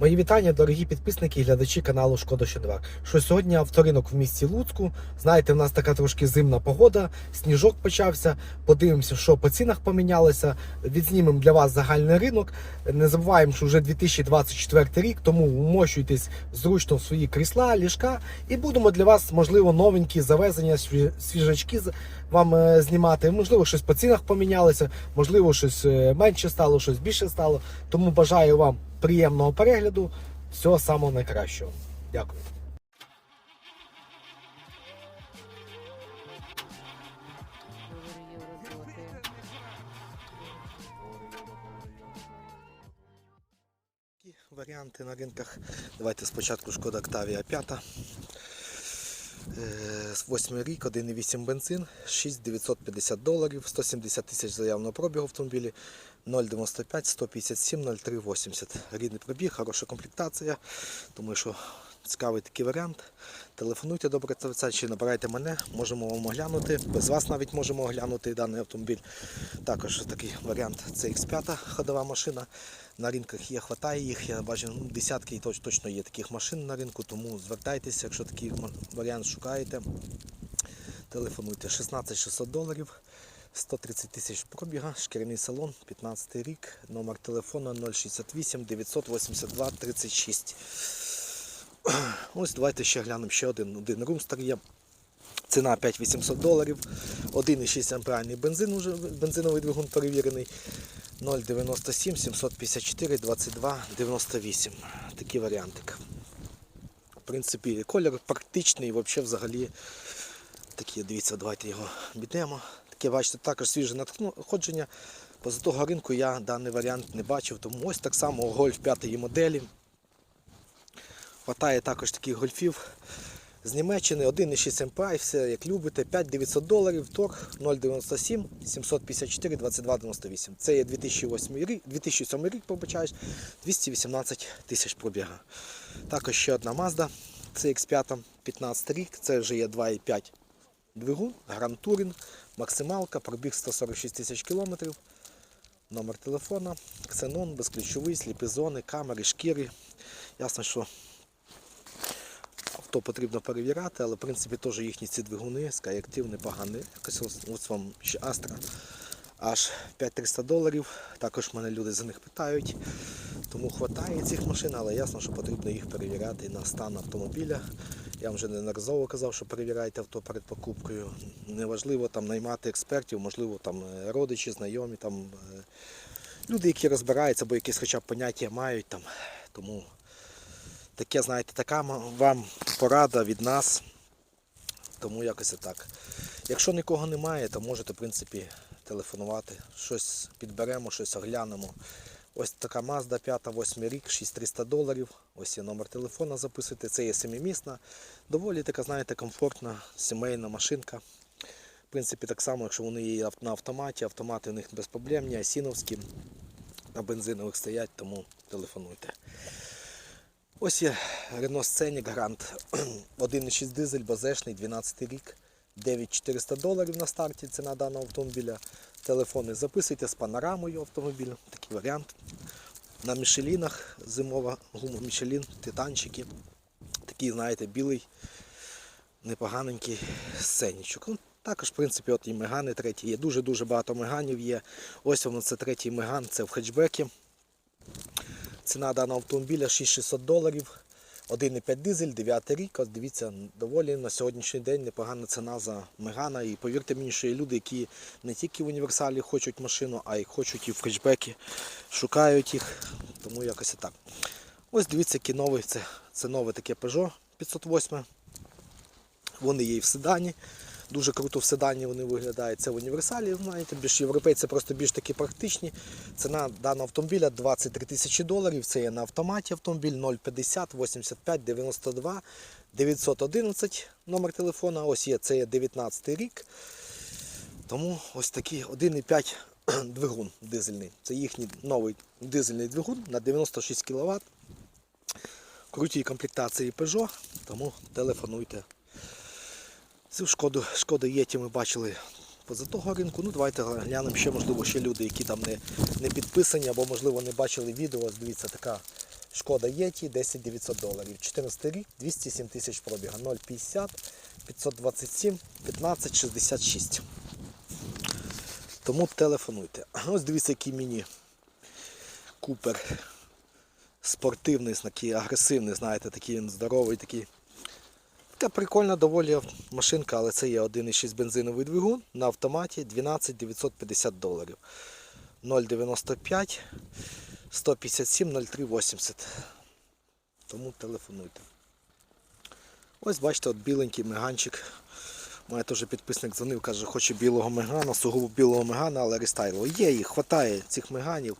Мої вітання, дорогі підписники і глядачі каналу Шкода Щодвар. Що сьогодні авторинок в місті Луцьку. Знаєте, в нас така трошки зимна погода, сніжок почався. Подивимося, що по цінах помінялося. Відзнімемо для вас загальний ринок. Не забуваємо, що вже 2024 рік, тому умощуйтесь зручно в свої крісла, ліжка, і будемо для вас, можливо, новенькі завезення, свіжачки вам е, знімати. Можливо, щось по цінах помінялося, можливо, щось е, менше стало, щось більше стало. Тому бажаю вам приємного перегляду. Всього самого найкращого. Дякую. Варіанти на ринках. Давайте спочатку шкода Octavia 5. Е, з 8 рік, 1,8 бензин, 6,950 доларів, 170 тисяч заявного пробігу автомобілі, 0,95, 157, 0,380. Рідний пробіг, хороша комплектація. Тому що цікавий такий варіант. Телефонуйте до працівця чи набирайте мене, можемо вам оглянути. Без вас навіть можемо оглянути даний автомобіль. Також такий варіант це X5 ходова машина. На ринках є, хватає їх. Я бачу ну, десятки і точно є таких машин на ринку, тому звертайтеся, якщо такий варіант шукаєте. Телефонуйте 16 600 доларів, 130 тисяч пробіга, шкіряний салон, 15 рік, номер телефону 068 982 36. Ось давайте ще глянемо ще один, один румстер є. Ціна 5800 доларів, 1,6 амперний бензин, уже, бензиновий двигун перевірений. 097 754 22 98. Такий варіантик. В принципі, колір практичний, взагалі, взагалі дивіться, давайте його бідемо. Таке, бачите, також свіже надходження. Поза того ринку я даний варіант не бачив, тому ось так само гольф 5 моделі. Хватає також таких гольфів з Німеччини 1,6 МПА, все як любите, 5900 доларів, торг 097 754 22 98. Це є 2008 рік, 2007 рік, побачаєш, 218 тисяч пробіга. Також ще одна Mazda, CX5, 15 рік, це вже є 2,5 двигун, Touring, максималка, пробіг 146 тисяч кілометрів. Номер телефона, ксенон, безключовий, сліпі зони, камери, шкіри. Ясно, що авто потрібно перевіряти, але в принципі теж їхні ці двигуни, Skyactiv непогані. Якось ось, ось вам ще Astra. Аж 5300 доларів. Також мене люди за них питають. Тому вистачає цих машин, але ясно, що потрібно їх перевіряти на стан автомобіля. Я вам вже неодноразово казав, що перевіряйте авто перед покупкою. Неважливо там наймати експертів, можливо, там е, родичі, знайомі, там е, люди, які розбираються, або якісь хоча б поняття мають там. Тому таке, знаєте, така вам порада від нас. Тому якось так. Якщо нікого немає, то можете, в принципі, телефонувати. Щось підберемо, щось оглянемо. Ось така Mazda 5, 8 рік, 6300 доларів. Ось є номер телефона, записуйте. Це є семимісна. Доволі така, знаєте, комфортна сімейна машинка. В принципі, так само, якщо вони є на автоматі, автомати у них безпроблемні, асіновські, на бензинових стоять, тому телефонуйте. Ось є Renault Scenic Grand 1,6 дизель, базешний, 12 рік, 9400 доларів на старті ціна даного автомобіля. Телефони записуйте з панорамою автомобіля, такий варіант. На Мішелінах зимова гума Мішелін, титанчики. Такий, знаєте, білий, непоганенький сценічок. Ну, також, в принципі, от і мегани треті є. Дуже-дуже багато меганів є. Ось воно це третій меган, це в хетчбекі. Ціна даного автомобіля 6600 доларів. 1,5 дизель, 9 рік. Дивіться, доволі на сьогоднішній день непогана ціна за Мегана. І повірте мені, що є люди, які не тільки в універсалі хочуть машину, а й хочуть і в хетчбекі, шукають їх. Тому якось і так. Ось дивіться, який новий. Це, це нове таке Peugeot 508. Вони є і в седані. Дуже круто в седані вони виглядають. Це в універсалі, знаєте, більш європейці просто більш такі практичні. Ціна даного автомобіля 23 тисячі доларів. Це є на автоматі автомобіль 050 85 92 911 номер телефона. Ось є, це є 19 рік. Тому ось такий 1,5 двигун дизельний. Це їхній новий дизельний двигун на 96 кВт. Круті комплектації Peugeot, тому телефонуйте. Цю шкоду, шкода Єті ми бачили поза того ринку. Ну давайте глянемо ще, можливо, ще люди, які там не, не підписані або можливо не бачили відео. Дивіться, така Шкода Єті 10 900 доларів. 14 рік, 207 тисяч пробіга. 0,50, 527, 15, 66. Тому телефонуйте. Ось дивіться, який міні Купер спортивний, такий агресивний, знаєте, такий він здоровий, такий. Така прикольна доволі машинка, але це є 1,6 бензиновий двигун на автоматі 12 950 доларів. 0,95, 157, 0380. Тому телефонуйте. Ось бачите, от біленький меганчик. У теж підписник дзвонив, каже, хоче білого мегана, сугубо білого мегана, але рестайло. Є їх, хватає цих меганів.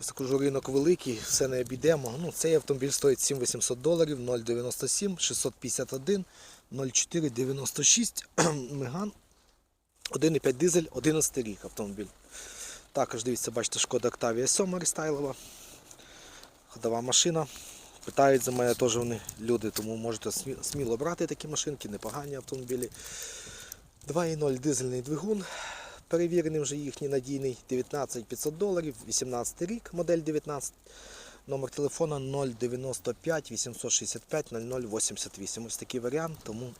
Ось також ринок великий, все не обійдемо. Ну, цей автомобіль стоїть 7800 доларів, 0,97, 651, 0496 меган. 1,5 дизель, 11 рік автомобіль. Також дивіться, бачите, шкода Octavia 7 рестайлова. Ходова машина. Питають за мене теж вони люди, тому можете сміло брати такі машинки, непогані автомобілі. 2,0 дизельний двигун. Перевірений вже їхній надійний 19 500 доларів, 18 рік, модель 19. Номер телефона 095 865 0088. Ось такий варіант. Тому,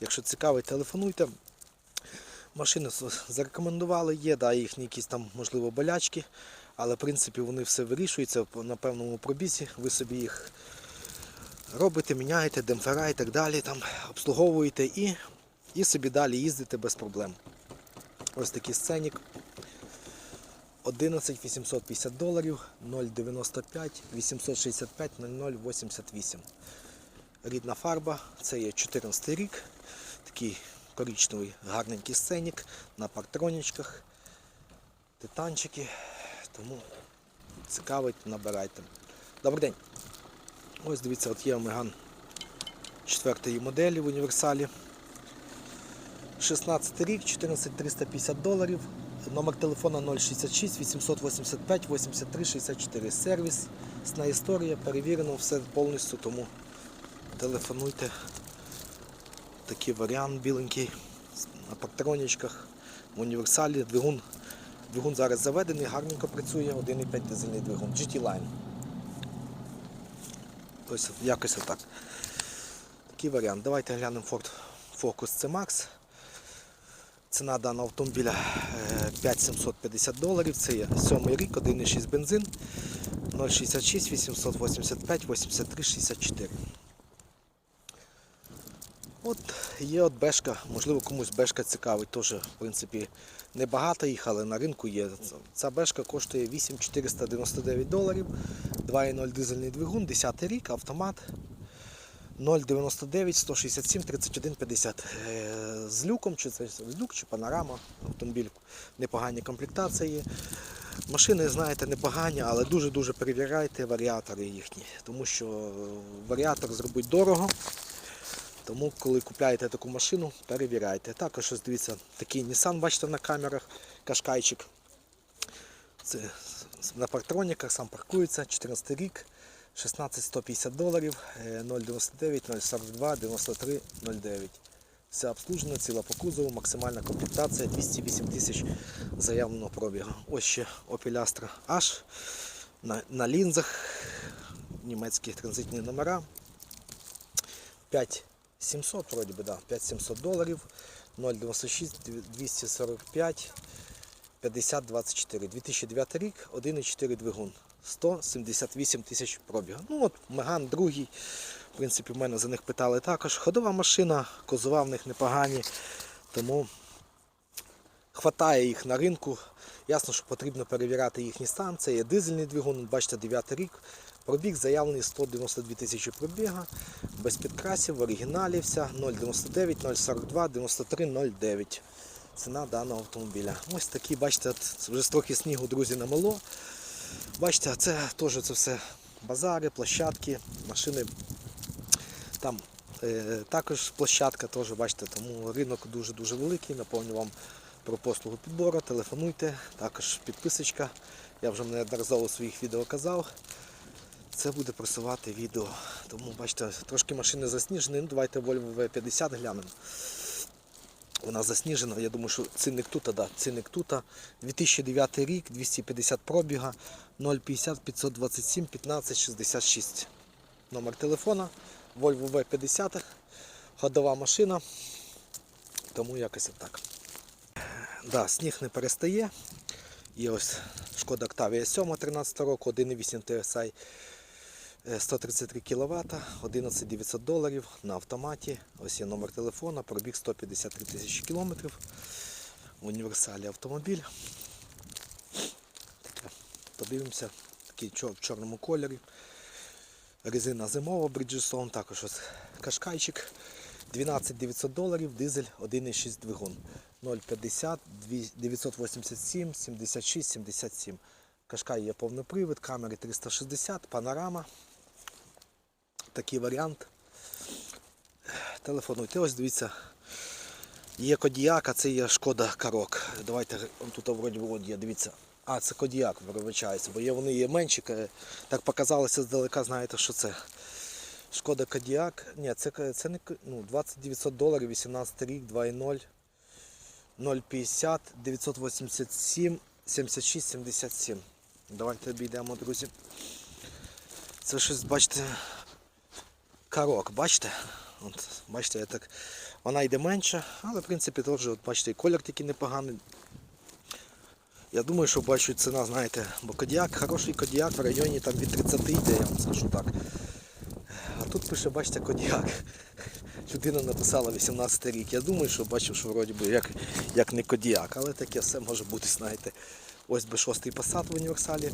якщо цікавий, телефонуйте. Машини зарекомендували, є, да, їхні якісь там, можливо, болячки, але в принципі вони все вирішуються на певному пробізі. Ви собі їх робите, міняєте, демпфера і так далі, там, обслуговуєте і, і собі далі їздите без проблем. Ось такий сценік. 11 850 доларів, 0,95, 865 0088. Рідна фарба, це є 14 рік. Такий коричневий гарненький сценік на партронічках, титанчики. Тому цікавить, набирайте. Добрий день. Ось дивіться, от є Омеган 4 моделі в універсалі. 16 рік, 14 350 доларів. Номер телефона 066 885 83 64. Сервіс, сна історія, перевірено все повністю, тому телефонуйте. Такий варіант біленький на патронічках, в універсалі. Двигун, двигун зараз заведений, гарненько працює, 1,5 дизельний двигун. GT Line. Ось якось отак. Такий варіант. Давайте глянемо Ford Focus C-Max. Ціна даного автомобіля е, 5750 доларів. Це є 7 рік, 1,6 бензин, 066 885 83 64. От є от бешка, можливо комусь бешка цікавить, теж в принципі небагато їх, але на ринку є. Ця бешка коштує 8499 доларів, 2,0 дизельний двигун, 10 рік, автомат. 099 167 31 50. З люком, чи це люк, чи панорама, автомобіль непогані комплектації. Машини, знаєте, непогані, але дуже-дуже перевіряйте варіатори їхні, тому що е, варіатор зробить дорого. Тому, коли купляєте таку машину, перевіряйте. Також ось дивіться, такий Nissan, бачите на камерах, кашкайчик. Це на партроніках, сам паркується, 14 рік, 16 150 доларів, е, 099 042 93 09. Все обслужено, ціла по кузову, максимальна комплектація 208 тисяч заявленого пробігу. Ось ще Opel Astra H на, на лінзах, німецькі транзитні номера. 5700, вроді би, да, 5700 доларів, 096 245 50 24. 2009 рік, 1,4 двигун. 178 тисяч пробігу. Ну от Меган другий. В принципі, в мене за них питали також. Ходова машина, козова в них непогані. Тому хватає їх на ринку. Ясно, що потрібно перевіряти їхній стан. Це є дизельний двигун, бачите, 9 рік. Пробіг заявлений 192 тисячі пробіга, без підкрасів, в оригіналі вся 099, 042, 93, 09. Ціна даного автомобіля. Ось такі, бачите, вже трохи снігу, друзі, намело. Бачите, це теж це все базари, площадки, машини. Там е, також площадка, теж, бачите, тому ринок дуже-дуже великий. Напомню вам про послугу підбору. Телефонуйте, також підписочка. Я вже неодноразово своїх відео казав. Це буде просувати відео. Тому бачите, трошки машини засніжені. Ну, давайте Volvo V50 глянемо. Вона засніжена. Я думаю, що цінник тут, да, цінник тут. 2009 рік, 250 пробіга, 050 527 15 66. Номер телефона, Volvo V50, ходова машина. Тому якось отак. Да, сніг не перестає. Є ось Шкода Octavia 7 13 року, 1,8 TSI. Е, 133 кВт, 11 900 доларів на автоматі. Ось є номер телефона, пробіг 153 тисячі кілометрів. Універсалі автомобіль. Подивимося, такий в чорному кольорі. Резина зимова Bridgestone, також ось кашкайчик. 12 900 доларів, дизель 1,6 двигун. 0,50, 987, 76, 77. Кашкай є повний привід, камери 360, панорама. Такий варіант. Телефонуйте, ось дивіться. Є Кодіак, а це є шкода Карок. Давайте тут вроді вроді є, дивіться. А, це Кодіак, вибачається, бо є, вони є менші. Так показалося здалека, знаєте, що це. Шкода Кодіак. Ні, це, це не ну, 2900 доларів, 18 рік, 2.0. 050 987 76 77. Давайте обійдемо, друзі. Це щось, бачите, карок, бачите? От, бачите, я так. Вона йде менша, але в принципі теж, от, бачите, і колір такий непоганий. Я думаю, що бачу ціна, знаєте, бо кодіак, хороший кодіак в районі там від 30 йде, я вам скажу так. А тут пише, бачите, кодіак. Людина написала 18 рік. Я думаю, що бачив, що вроді би як, як не кодіак, але таке все може бути, знаєте. Ось би шостий посад в універсалі.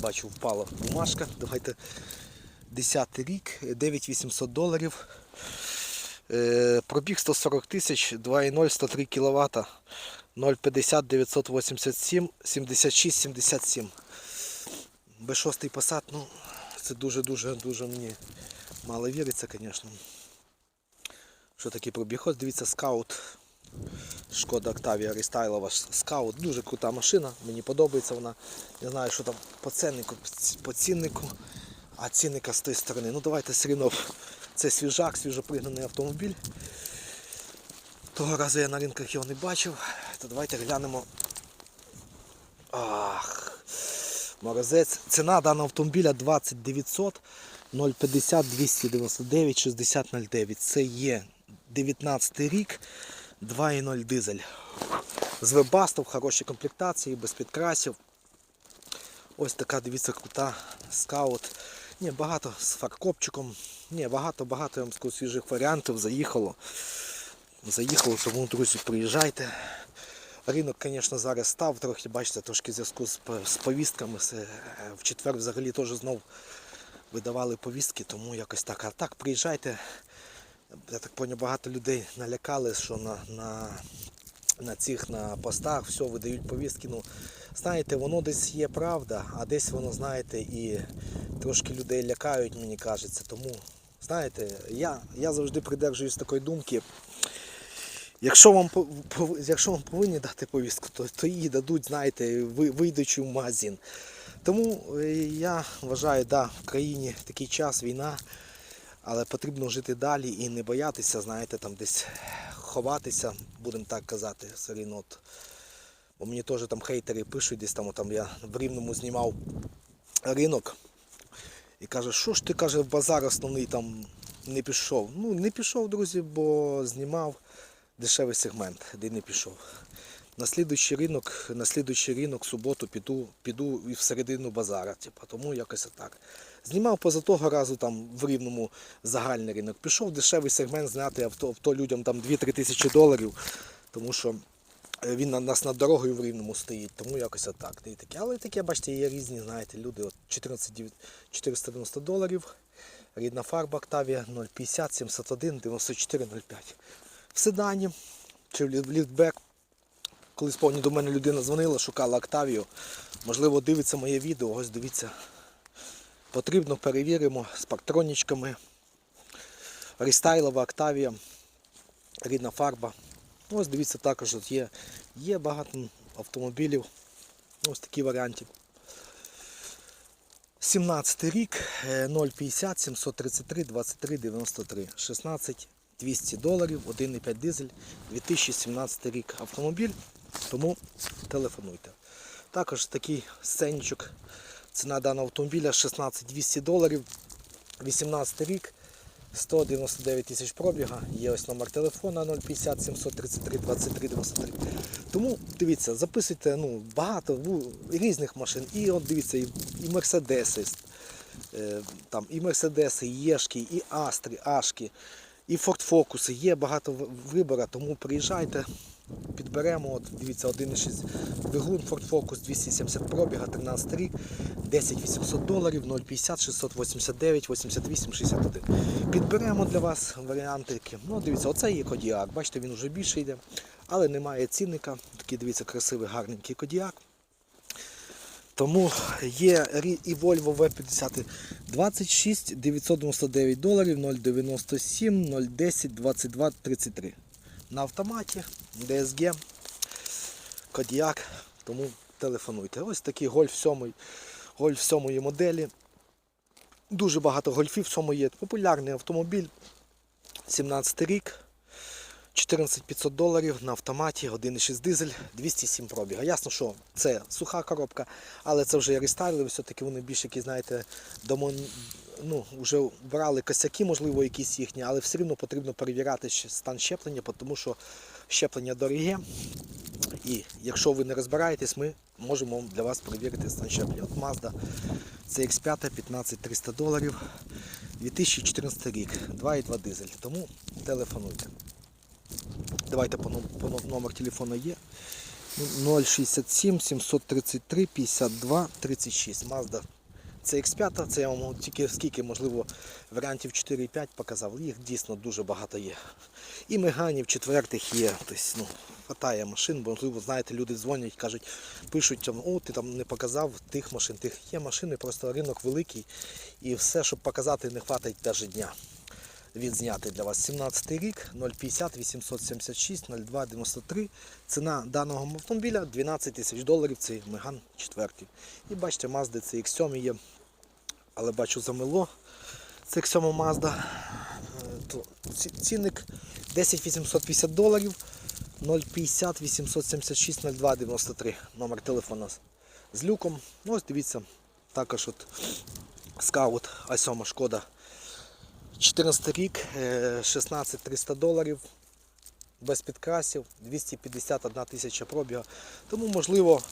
Бачу, впала бумажка. Давайте 10 рік, 9800 доларів. Е, Пробіг 140 тисяч, 2,0, 103 кВт, 0,50, 987, 76, 77. Б6 посад, ну, це дуже-дуже дуже мені мало віриться, звісно. Що такий пробіг? Ось дивіться, скаут. Шкода Octavia рестайлова скаут. Дуже крута машина, мені подобається вона. Не знаю, що там по ціннику, по ціннику, а цінника з тої сторони. Ну давайте все одно. Це свіжак, свіжопригнаний автомобіль. Того разу я на ринках його не бачив. То давайте глянемо. Ах, морозець. Ціна даного автомобіля 2900 050 299 6009. Це є 19 рік, 2,0 дизель. З вебастом, хороші комплектації, без підкрасів. Ось така, дивіться, крута скаут. Ні, багато з фаркопчиком. Ні, багато, багато я вам скажу, свіжих варіантів заїхало. Заїхало, тому, друзі, приїжджайте. Ринок, звісно, зараз став трохи, бачите, трошки в зв'язку з, з повістками. Е, В четвер взагалі теж знов видавали повістки, тому якось так. А так, приїжджайте. Я так поняв, багато людей налякали, що на, на, на цих на постах все видають повістки. Ну, знаєте, воно десь є правда, а десь воно, знаєте, і трошки людей лякають, мені кажеться. Тому, знаєте, я, я завжди придержуюсь такої думки. Якщо вам, якщо вам повинні дати повістку, то, то її дадуть, знаєте, вийдучи в магазин. Тому е, я вважаю, да, в країні такий час, війна, але потрібно жити далі і не боятися, знаєте, там десь ховатися, будемо так казати, все рівно. Бо мені теж там хейтери пишуть, десь там, там я в Рівному знімав ринок і каже, що ж ти каже, в базар основний там не пішов. Ну, не пішов, друзі, бо знімав дешевий сегмент, де не пішов. На слідуючий ринок, на слідуючий ринок, в суботу піду, піду і всередину базара. Типу, тому якось так. Знімав поза того разу там в рівному загальний ринок. Пішов дешевий сегмент зняти авто, авто людям там 2-3 тисячі доларів, тому що е, він на нас над дорогою в рівному стоїть, тому якось отак. І таке. Але таке, бачите, є різні, знаєте, люди. От 14 490 доларів. Рідна фарба Octavia 050 701 94 05. В седані чи в ліфтбек. Колись повні до мене людина дзвонила, шукала Октавію. Можливо, дивиться моє відео, ось дивіться. Потрібно перевіримо з патронічками. Рестайлова Октавія, рідна фарба. Ось дивіться, також от є, є багато автомобілів. Ось такі варіанти. 17 рік, е, 050 733 23 93, 16 200 доларів, 1,5 дизель, 2017 рік автомобіль, тому телефонуйте. Також такий сценічок, ціна даного автомобіля 16 200 доларів, 18 рік, 199 тисяч пробіга, є ось номер телефона 050 733 23 93. Тому дивіться, записуйте ну, багато ну, різних машин. І от дивіться, і, і Мерседеси, е, і Мерседеси, і Єшки, і Астри, Ашки, і Ford Focus. Є багато вибору, тому приїжджайте, підберемо. От, дивіться, 1,6 двигун Ford Focus 270 пробіга, 13 рік, 10 800 доларів, 050 689 88 61. Підберемо для вас варіантики. Ну, дивіться, оце є Кодіак. Бачите, він вже більше йде, але немає цінника. Такий, дивіться, красивий, гарненький Кодіак. Тому є і Volvo V50 26 999 доларів 097 010 22 33. На автоматі, DSG, Кодіак, тому телефонуйте. Ось такий гольф 7, гольф 7 моделі. Дуже багато гольфів в цьому є. Популярний автомобіль. 17 рік. 14500 доларів на автоматі, 1,6 дизель, 207 пробіга. Ясно, що це суха коробка, але це вже рестайли, все-таки вони більш які, знаєте, домо, ну, вже брали косяки, можливо, якісь їхні, але все одно потрібно перевіряти стан щеплення, тому що щеплення дороге. І якщо ви не розбираєтесь, ми можемо для вас перевірити стан щеплення. От Mazda CX5 15300 доларів, 2014 рік, 2,2 дизель. Тому телефонуйте. Давайте номер телефону є. Ну, 067 733 52 36. Mazda CX5, це я вам тільки скільки, можливо, варіантів 4 і 5 показав. Їх дійсно дуже багато є. І меганів четвертих є. Тобто, ну, хватає машин, бо можливо, знаєте, люди дзвонять, кажуть, пишуть, о, ти там не показав тих машин, тих є машини, просто ринок великий. І все, щоб показати, не хватить навіть дня відзняти для вас 17 рік 050 876 02 93. Ціна даного автомобіля 12 тисяч доларів. Це Меган 4. І бачите, Mazda CX7 є. Але бачу замило. CX7 Mazda. Е, то ці- Цінник 10 850 доларів. 050 876 02 93. Номер телефона з люком. Ну, ось дивіться. Також от скаут А7 шкода 14 рік, е, 16 300 доларів, без підкрасів, 251 тисяча пробіга. Тому можливо,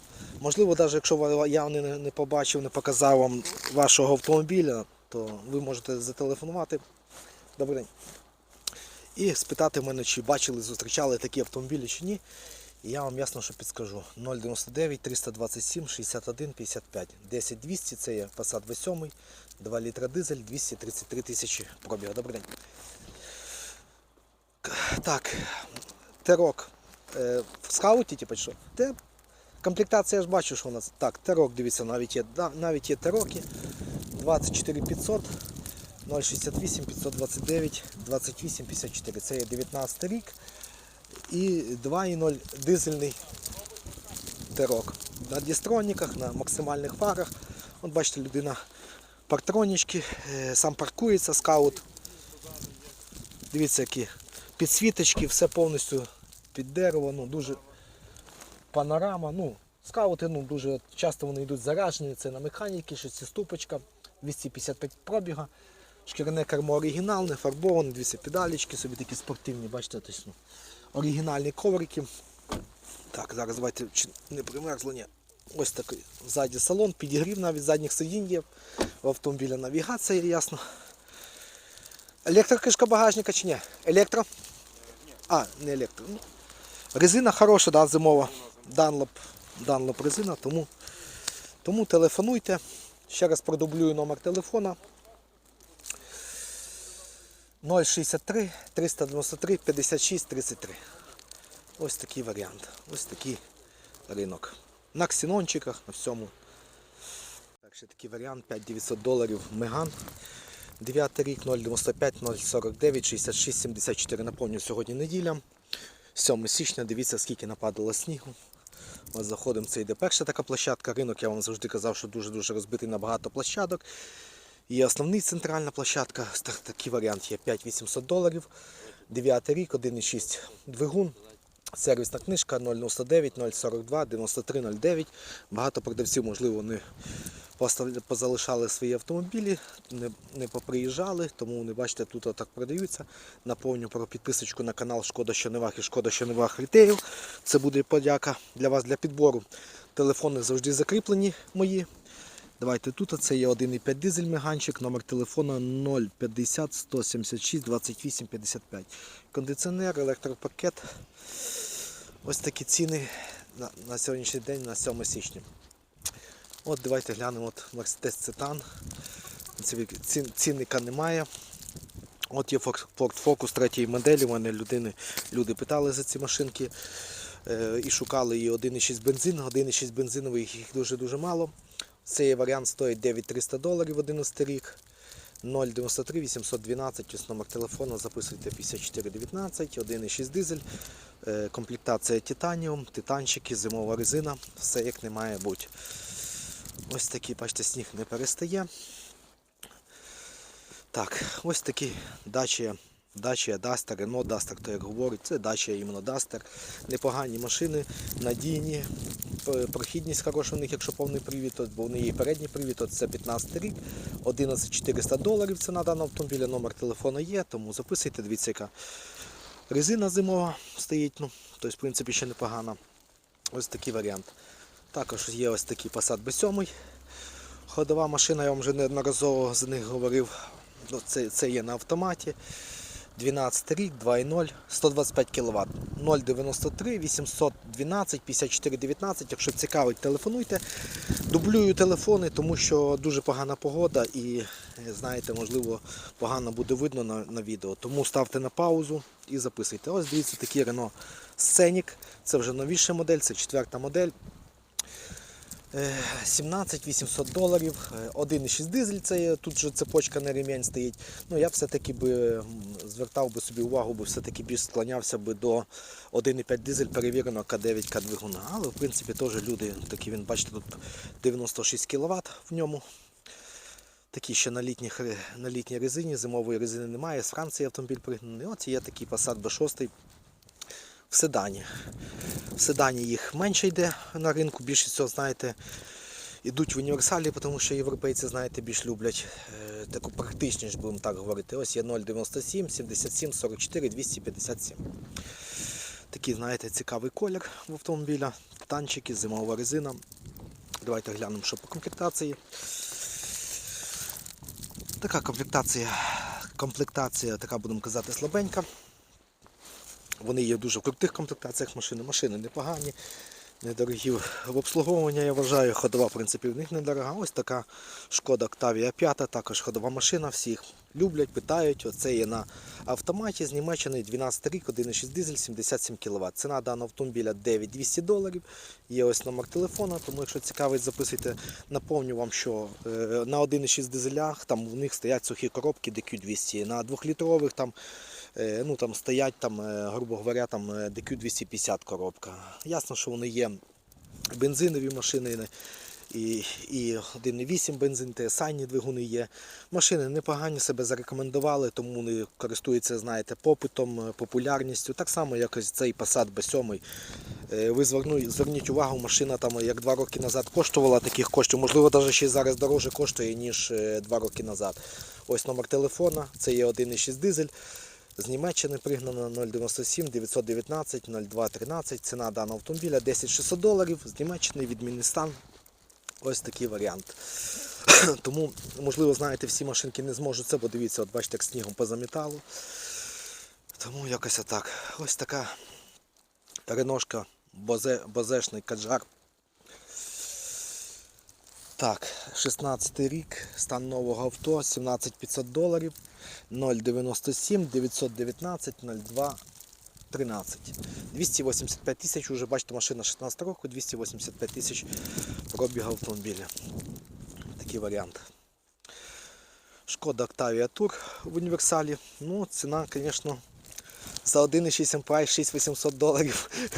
можливо, навіть якщо я не, не побачив, не показав вам вашого автомобіля, то ви можете зателефонувати. Добрий день. І спитати мене, чи бачили, зустрічали такі автомобілі чи ні. І я вам ясно, що підскажу. 099 327 61 55. 10 200 це є Passat V7, 2 літра дизель, 233 тисячі пробіга. Добрий день. Так, терок. Е, в скауті, типу, що? Те, комплектація я ж бачу, що у нас. Так, терок, дивіться, навіть є, навіть є тероки. 24 500, 068 529, 28 54. Це є 19 рік. І 2,0 дизельний терок. На дістроніках, на максимальних фарах. От бачите, людина партронічки, е, сам паркується скаут. Дивіться, які підсвіточки, все повністю під дерево, ну дуже панорама. Ну, скаути ну, дуже часто вони йдуть заряджені, це на механіки, шестиступочка, 255 пробіга. Шкіряне кермо оригінальне, фарбоване, дивіться, педалічки собі такі спортивні, бачите, тобто, ну, оригінальні коврики. Так, зараз давайте чи не примерзло, ні. Ось такий ззаді салон, підігрів навіть задніх сидінь є. В автомобіля навігація ясно. Електрокишка багажника чи ні? Електро? А, не електро. Ну, резина хороша, да, зимова. Данлоп, Данлоп резина, тому, тому телефонуйте. Ще раз продублюю номер телефона. 063 393 56 33. Ось такий варіант. Ось такий ринок. На ксенончиках, на всьому. Так, ще такий варіант 5900 доларів Меган. 9 рік 095 049 66 74. Напомню, сьогодні неділя. 7 січня, дивіться, скільки нападало снігу. Ось заходимо, це йде перша така площадка. Ринок, я вам завжди казав, що дуже-дуже розбитий на багато площадок. Є основний центральна площадка. Такий варіант є 5800 доларів. 9 рік, 1,6 двигун. Сервісна книжка 099 042 9309. Багато продавців, можливо, не позалишали свої автомобілі, не, не поприїжджали, тому не бачите, тут отак продаються. Наповню про підписочку на канал Шкода що не вах і Шкода що не вах Рітейл. Це буде подяка для вас для підбору. Телефони завжди закріплені мої. Давайте тут це є 1,5 дизель меганчик, номер телефона 050 176 28 55. Кондиціонер, електропакет. Ось такі ціни на, на сьогоднішній день, на 7 січня. От давайте глянемо от Mercedes Citan. Ці- цінника немає. От є Ford Focus третьої моделі. У мене людини, люди питали за ці машинки е, і шукали її 1,6 бензин. 1,6 бензинових їх дуже-дуже мало. Цей варіант стоїть 9300 доларів 11 рік. 093 812, ось номер телефону, записуйте 5419, 1,6 дизель, е, комплектація титаніум, титанчики, зимова резина, все як не має бути. Ось такий, бачите, сніг не перестає. Так, ось такі Dacia, Dacia Duster, Renault Duster, то як говорять, це Dacia іменно Duster. Непогані машини, надійні, прохідність хороша в них, якщо повний привід, то, бо в неї є передній привід, то це 15 рік, 11400 доларів ціна даного автомобіля, номер телефону є, тому записуйте, дивіться, яка резина зимова стоїть, ну, тобто, в принципі, ще непогана. Ось такий варіант. Також є ось такий Passat B7. Ходова машина, я вам вже неодноразово за них говорив. Ну, Це, це є на автоматі. 12 рік, 2.0, 125 кВт. 093 812 54 19. Якщо цікавить, телефонуйте. Дублюю телефони, тому що дуже погана погода і, знаєте, можливо, погано буде видно на, на відео. Тому ставте на паузу і записуйте. Ось дивіться, такий Renault Scenic. Це вже новіша модель, це четверта модель. Е, 17 800 доларів, е, 1,6 дизель, це тут же цепочка на ремінь стоїть. Ну я все-таки би звертав би собі увагу, бо все-таки більш склонявся би до 1,5 дизель перевіреного К9 К двигуна. Але в принципі теж люди такі, він бачите, тут 96 кВт в ньому. Такі ще на, літніх, на літній резині, зимової резини немає. З Франції автомобіль пригнаний. От є такий Passat B6 в седані. В седані їх менше йде на ринку, більше цього, знаєте, йдуть в універсалі, тому що європейці, знаєте, більш люблять е, таку практичність, будемо так говорити. Ось є 0,97, 77, 44, 257. Такий, знаєте, цікавий колір в автомобіля. Танчики, зимова резина. Давайте глянемо, що по комплектації. Така комплектація, комплектація, така будемо казати, слабенька. Вони є дуже в крутих комплектаціях машини. Машини непогані, недорогі в обслуговування, я вважаю. Ходова, в принципі, в них недорога. Ось така шкода Octavia 5, також ходова машина. Всіх люблять, питають. Оце є на автоматі з Німеччини 12 рік, 1,6 дизель, 77 кВт. Ціна даного автомобіля 9200 доларів. Є ось номер телефона, тому якщо цікавить, записуйте. Наповню вам, що е, на 1,6 дизелях там у них стоять сухі коробки DQ200. На 2-літрових там ну, там стоять, там, е, грубо говоря, там е, DQ250 коробка. Ясно, що вони є бензинові машини і, і 1,8 бензин, TSI двигуни є. Машини непогані себе зарекомендували, тому вони користуються, знаєте, попитом, е, популярністю. Так само, якось цей Passat B7. Е, Ви зверну- зверніть увагу, машина там як два роки назад коштувала таких коштів, можливо, навіть ще зараз дорожче коштує, ніж е, два роки назад. Ось номер телефона, це є 1,6 дизель. З Німеччини пригнано 097 919 02 13. Ціна даного автомобіля 10 600 доларів. З Німеччини відмінний стан. Ось такий варіант. Тому, можливо, знаєте, всі машинки не зможуть це, бо дивіться, от бачите, як снігом позамітало. Тому якось отак. Ось така реношка, бозе, бозешний каджар. Так, 16 рік, стан нового авто, 17500 доларів, 097 919 02 13. 285 тисяч, уже бачите, машина 16 року, 285 тисяч пробіг автомобіля. Такий варіант. Шкода Octavia Tour в універсалі. Ну, ціна, звісно, за 1,6 MPI 6800 доларів.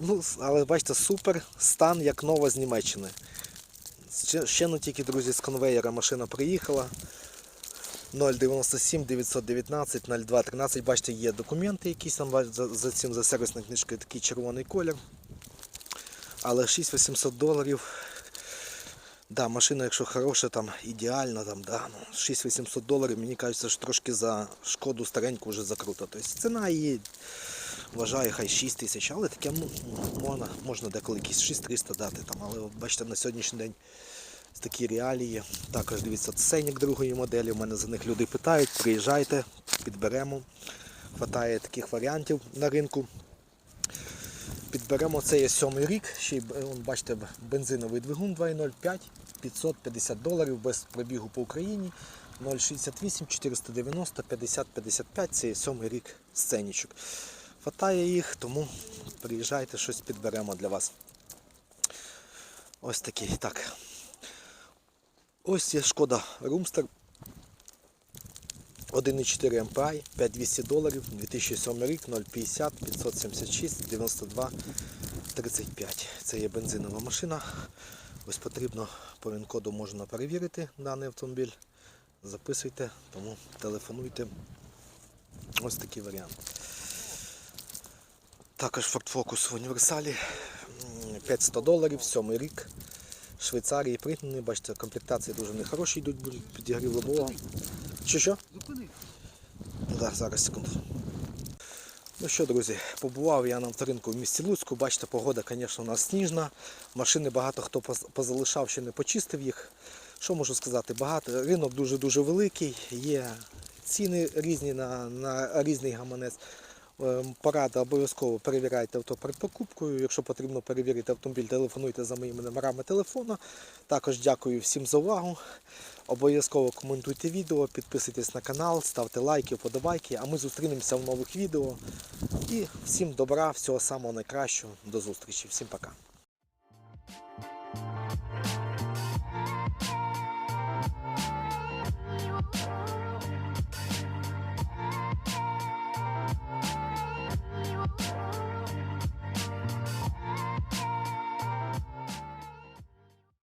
Ну, але бачите, супер стан, як нова з Німеччини. Ще, ну тільки, друзі, з конвейера машина приїхала. 097 919 02 13. Бачите, є документи якісь там за, цим за сервісною книжкою такий червоний колір. Але 6800 доларів. Да, машина, якщо хороша, там ідеальна, там, да, ну, 6800 доларів, мені кажеться, що трошки за шкоду стареньку вже закрута. Тобто ціна її вважаю, хай 6 тисяч, але таке можна, можна деколи якісь 6300 дати. Там, але бачите, на сьогоднішній день такі реалії. Також дивіться, ценник другої моделі. У мене за них люди питають, приїжджайте, підберемо. Хватає таких варіантів на ринку. Підберемо це є сьомий рік. Ще й е, бачите, бензиновий двигун 2.05, 550 доларів без пробігу по Україні. 068 490 50 55. Це є сьомий рік сценічок. Хватає їх, тому приїжджайте, щось підберемо для вас. Ось такий. Так. Ось є шкода Румстер 1,4 MPI, 5200 доларів, 2007 рік, 050, 576, 92, 35. Це є бензинова машина. Ось потрібно по він-коду можна перевірити даний автомобіль. Записуйте, тому телефонуйте. Ось такий варіант. Також Ford Focus в універсалі. 500 доларів, 7 рік. Швейцарії пригнаний, бачите, комплектації дуже нехороші йдуть, будуть підігрів лобового. Що що? Зупини. Да, зараз секунду. Ну що, друзі, побував я на авторинку в місті Луцьку. Бачите, погода, звісно, у нас сніжна. Машини багато хто позалишав, ще не почистив їх. Що можу сказати? Багато. Ринок дуже-дуже великий, є ціни різні на, на різний гаманець. Ем, порада обов'язково перевіряйте авто перед покупкою. Якщо потрібно перевірити автомобіль, телефонуйте за моїми номерами телефона. Також дякую всім за увагу. Обов'язково коментуйте відео, підписуйтесь на канал, ставте лайки, вподобайки. А ми зустрінемося в нових відео. І всім добра, всього самого найкращого. До зустрічі. Всім пока.